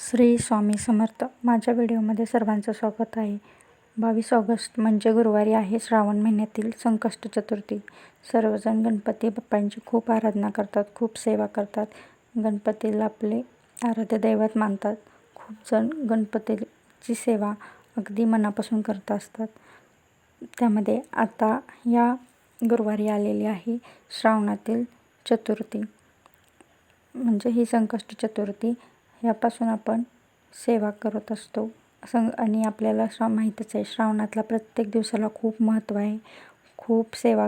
श्री स्वामी समर्थ. माझ्या व्हिडिओमध्ये सर्वांचं स्वागत आहे. बावीस ऑगस्ट म्हणजे गुरुवारी आहे श्रावण महिन्यातील संकष्ट चतुर्थी. सर्वजण गणपती बाप्पांची खूप आराधना करतात खूप सेवा करतात. गणपतीला आपले आराध्य दैवत मानतात. खूप जण गणपतीची सेवा अगदी मनापासून करत असतात. त्यामध्ये आता या गुरुवारी आलेली आहे श्रावणातील चतुर्थी. म्हणजे ही संकष्ट चतुर्थी. यापासून आपण सेवा करत असतो. सं आणि आपल्याला श्रा माहीतच आहे श्रावणातला प्रत्येक दिवसाला खूप महत्त्व आहे. खूप सेवा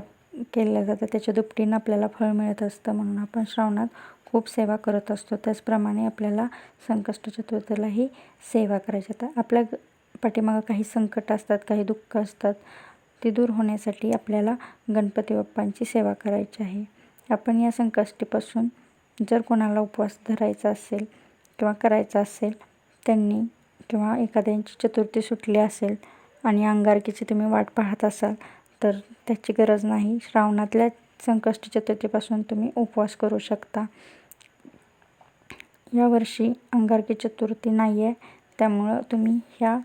केल्या जातात त्याच्या दुपटीनं आपल्याला फळ मिळत असतं म्हणून आपण श्रावणात खूप सेवा करत असतो. त्याचप्रमाणे आपल्याला संकष्ट चतुर्थीलाही सेवा करायची. तर आपल्या पाठीमागं काही संकट असतात काही दुःख असतात ती दूर होण्यासाठी आपल्याला गणपती बाप्पांची सेवा करायची आहे. आपण या संकष्टीपासून जर कोणाला उपवास धरायचा असेल किंवा करायचा असेल त्यांनी किंवा एखाद्यांची चतुर्थी सुटली असेल आणि अंगारकीची तुम्ही वाट पाहत असाल तर त्याची गरज नाही. श्रावणातल्या संकष्ट चतुर्थीपासून तुम्ही उपवास करू शकता. यावर्षी अंगारकी चतुर्थी नाही आहे त्यामुळं तुम्ही ह्या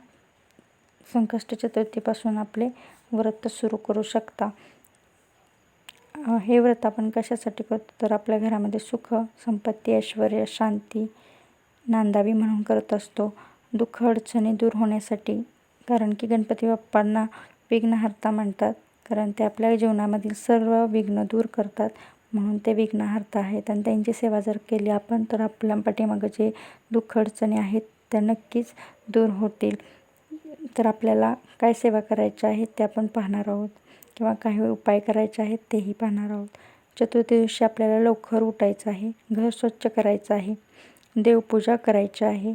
संकष्ट चतुर्थीपासून आपले व्रत सुरू करू शकता. हे व्रत आपण कशासाठी करतो? तर आपल्या घरामध्ये सुख संपत्ती ऐश्वर शांती नांदावी म्हणून करत असतो. दुःख अडचणी दूर होण्यासाठी कारण की गणपती बाप्पांना विघ्नहर्ता म्हणतात कारण ते आपल्या जीवनामधील सर्व विघ्न दूर करतात म्हणून ते विघ्नहर्ता आहेत. आणि त्यांची सेवा जर केली आपण तर आपल्या पाठीमागं जे दुःख अडचणी आहेत त्या नक्कीच दूर होतील. तर आपल्याला काय सेवा करायच्या आहेत ते आपण पाहणार आहोत. किंवा काही उपाय करायचे आहेत तेही पाहणार आहोत. चतुर्थी दिवशी आपल्याला लवकर उठायचं आहे घर स्वच्छ करायचं आहे. देवपूजा करायची आहे.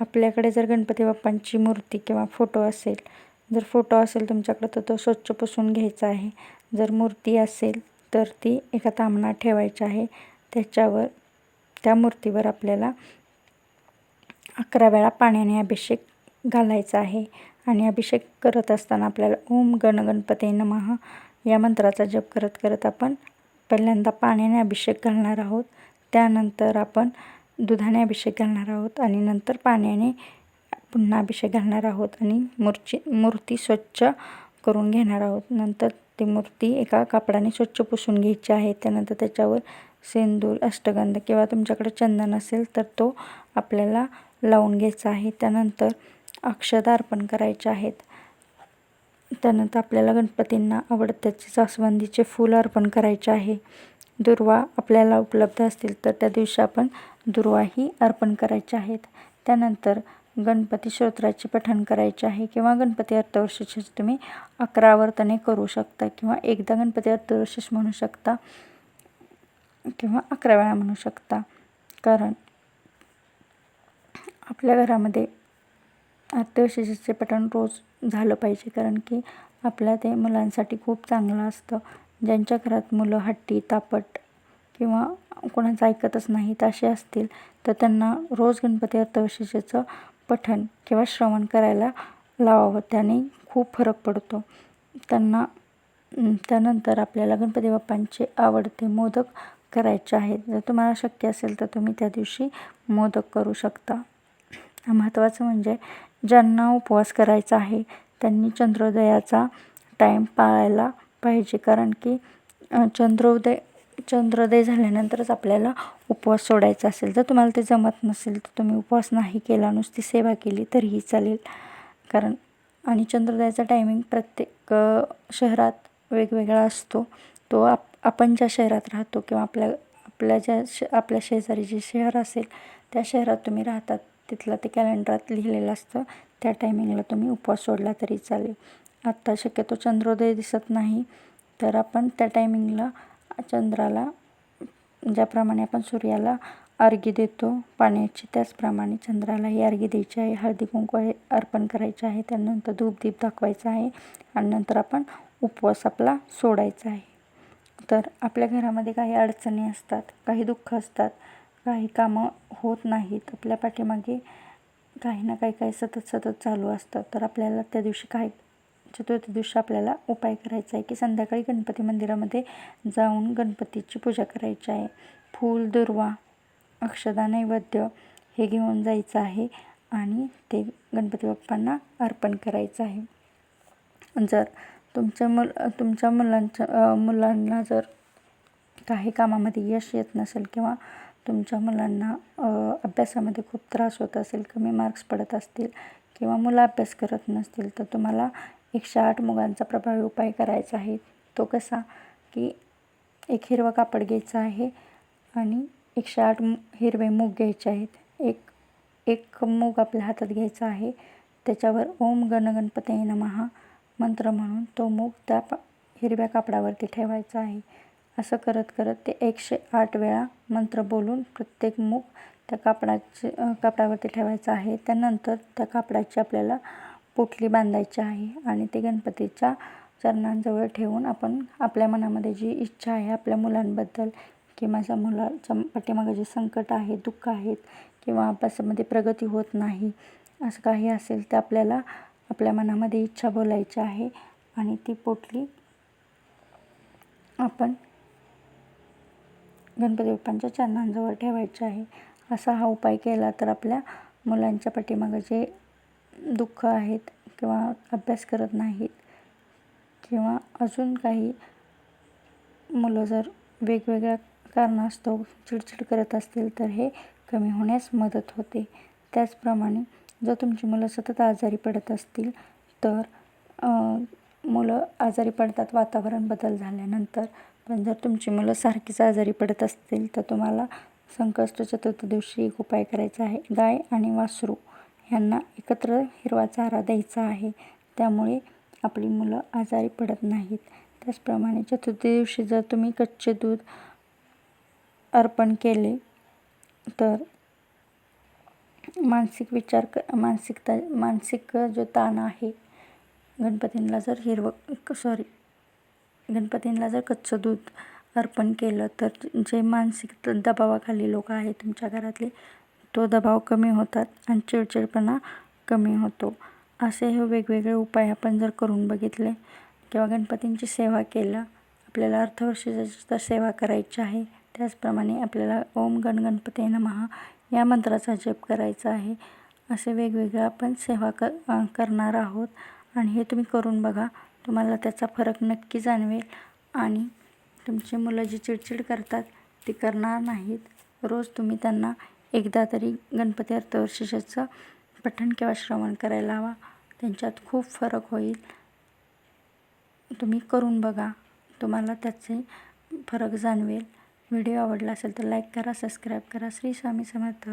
आपल्याकडे जर गणपती बाप्पांची मूर्ती किंवा फोटो असेल जर फोटो असेल तुमच्याकडं तर तो स्वच्छ पुसून घ्यायचा आहे. जर मूर्ती असेल तर ती एका तामणात ठेवायची आहे. त्याच्यावर त्या मूर्तीवर आपल्याला अकरा वेळा पाण्याने अभिषेक घालायचा आहे. आणि अभिषेक करत असताना आपल्याला ओम गण गणपती नमः या मंत्राचा जप करत करत आपण पहिल्यांदा पाण्याने अभिषेक घालणार आहोत. त्यानंतर आपण दुधाने अभिषेक घालणार आहोत आणि नंतर पाण्याने पुन्हा अभिषेक घालणार आहोत आणि मूर्ची मूर्ती स्वच्छ करून घेणार आहोत. नंतर ती मूर्ती एका कापडाने स्वच्छ पुसून घ्यायची आहे. त्यानंतर त्याच्यावर सेंदूर अष्टगंध किंवा तुमच्याकडे चंदन असेल तर तो आपल्याला लावून घ्यायचा आहे. त्यानंतर अक्षदा अर्पण करायचे आहेत. त्यानंतर आपल्याला गणपतींना आवडत्याचे जास्वंदीचे फूल अर्पण करायचे आहे. दुर्वा आपल्याला उपलब्ध असतील तर त्या दिवशी आपण दुर्वाही अर्पण करायचे आहेत. त्यानंतर गणपती स्तोत्राचे पठण करायचे आहे किंवा गणपती अर्थवर्षीचे तुम्ही अकरा आवर्तने करू शकता किंवा एकदा गणपती अर्थवर्षीच म्हणू शकता किंवा अकरा वेळा म्हणू शकता. कारण आपल्या घरामध्ये अर्थवर्षीचे पठण रोज झालं पाहिजे कारण की आपल्या ते मुलांसाठी खूप चांगलं असतं. ज्यांच्या घरात मुलं हट्टी तापट किंवा कोणाचं ऐकतच नाहीत असे असतील तर त्यांना रोज गणपती अर्थविशेषेचं पठण किंवा श्रवण करायला लावावं. त्याने खूप फरक पडतो. त्यांना त्यानंतर आपल्याला गणपती बाप्पांचे आवडते मोदक करायचे आहेत. जर तुम्हाला शक्य असेल तर तुम्ही त्या दिवशी मोदक करू शकता. महत्त्वाचं म्हणजे ज्यांना उपवास करायचा आहे त्यांनी चंद्रोदयाचा टाईम पाळायला पाहिजे. कारण की चंद्रोदय चंद्रोदय झाल्यानंतरच आपल्याला उपवास सोडायचा असेल. जर तुम्हाला ते जमत नसेल तर तुम्ही उपवास नाही केला नुसती सेवा केली तरीही चालेल. कारण आणि चंद्रोदयाचा टायमिंग प्रत्येक शहरात वेगवेगळा असतो. तो आप आपण ज्या शहरात राहतो किंवा आपल्या आपल्या ज्या श आपल्या शेजारी जे शहर असेल त्या शहरात तुम्ही राहतात. तिथलं ते कॅलेंडरात लिहिलेलं असतं. त्या टायमिंगला तुम्ही उपवास सोडला तरी चालेल. आत्ता शक्यतो चंद्रोदय दिसत नाही तर आपण त्या टायमिंगला चंद्राला ज्याप्रमाणे आपण सूर्याला अर्घ्य देतो पाण्याची त्याचप्रमाणे चंद्रालाही अर्घ्य द्यायची आहे. हळदी कुंकू आहे अर्पण करायचे आहे त्यानंतर धूपदीप दाखवायचा आहे आणि नंतर आपण उपवास आपला सोडायचा आहे. तर आपल्या घरामध्ये काही अडचणी असतात काही दुःख असतात काही कामं होत नाहीत आपल्या पाठीमागे काही ना काही काही सतत सतत चालू असतं. तर आपल्याला त्या दिवशी काही चतुर्थी दिवशी आपल्याला उपाय करायचा आहे की संध्याकाळी गणपती मंदिरामध्ये जाऊन गणपतीची पूजा करायची आहे. फूल दुर्वा अक्षदा नैवेद्य हे घेऊन जायचं आहे आणि ते गणपती बाप्पांना अर्पण करायचं आहे. जर तुमच्या मुल तुमच्या मुलांच्या मुलांना जर काही कामामध्ये यश येत नसेल किंवा तुमच्या मुलांना अभ्यासामध्ये खूप त्रास होत असेल कमी मार्क्स पडत असतील किंवा मुलं अभ्यास करत नसतील तर तुम्हाला एकशे आठ मुगांचा प्रभावी उपाय करायचा आहे. तो कसा की एक हिरवं कापड घ्यायचं आहे आणि एकशे आठ हिरवे मूग घ्यायचे आहेत. एक एक मूग आपल्या हातात घ्यायचा आहे. त्याच्यावर ओम गण गणपती नमहा मंत्र म्हणून तो मूग त्या पा हिरव्या कापडावरती ठेवायचा आहे. असं करत करत ते एकशे आठ वेळा मंत्र बोलून प्रत्येक मूग त्या कापडाचे कापडावरती ठेवायचं आहे. त्यानंतर त्या कापडाची आपल्याला पोटली बांधायची आहे आणि ते गणपतीच्या चरणांजवळ ठेवून आपण आपल्या मनामध्ये जी इच्छा आहे आपल्या मुलांबद्दल की माझ्या मुलाच्या पाठीमागं जे संकट आहे दुःख आहेत किंवा अभ्यासामध्ये प्रगती होत नाही असं काही असेल तर आपल्याला आपल्या मनामध्ये इच्छा बोलायची आहे आणि ती पोटली आपण गणपती बाप्पांच्या चरणांजवळ ठेवायची आहे. असा हा उपाय केला तर आपल्या मुलांच्या पाठीमागं जे दुःख आहेत किंवा अभ्यास करत नाहीत किंवा अजून काही मुलं जर वेगवेगळ्या कारणास्तव चिडचिड करत असतील तर हे कमी होण्यास मदत होते. त्याचप्रमाणे जर तुमची मुलं सतत आजारी पडत असतील तर मुलं आजारी पडतात वातावरण बदल झाल्यानंतर. पण जर तुमची मुलं सारखीच आजारी पडत असतील तर तुम्हाला संकष्ट चतुर्थ दिवशी एक उपाय करायचा आहे. गाय आणि वासरू. यांना एकत्र हिरवा चारा द्यायचा आहे. त्यामुळे आपली मुलं आजारी पडत नाहीत. त्याचप्रमाणे चतुर्थी दिवशी जर तुम्ही कच्चे दूध अर्पण केले तर मानसिक विचार क मानसिकता मानसिक जो ताण आहे गणपतींना जर हिरवं सॉरी गणपतींना जर कच्चं दूध अर्पण केलं तर जे मानसिक दबावाखाली लोक आहेत तुमच्या घरातले तो दबाव कमी होतात आणि चिडचिडपणा कमी होतो. असे हे वेगवेगळे उपाय आपण जर करून बघितले किंवा गणपतींची सेवा केलं आपल्याला अर्थवर्षीचा सेवा करायची आहे. त्याचप्रमाणे आपल्याला ओम गण गणपती नमहा या मंत्राचा जप करायचा आहे. असे वेगवेगळे आपण सेवा कर करणार आहोत आणि हे तुम्ही करून बघा. तुम्हाला त्याचा फरक नक्की जाणवेल. आणि तुमची मुलं जी चिडचिड करतात ती करणार नाहीत. रोज तुम्ही त्यांना एकदा तरी गणपती अर्थवर्षाचं पठण किंवा श्रवण करायला हवा. त्यांच्यात खूप फरक होईल. तुम्ही करून बघा. तुम्हाला त्याचे फरक जाणवेल. व्हिडिओ आवडला असेल तर लाईक करा सबस्क्राईब करा. श्री स्वामी समर्थ.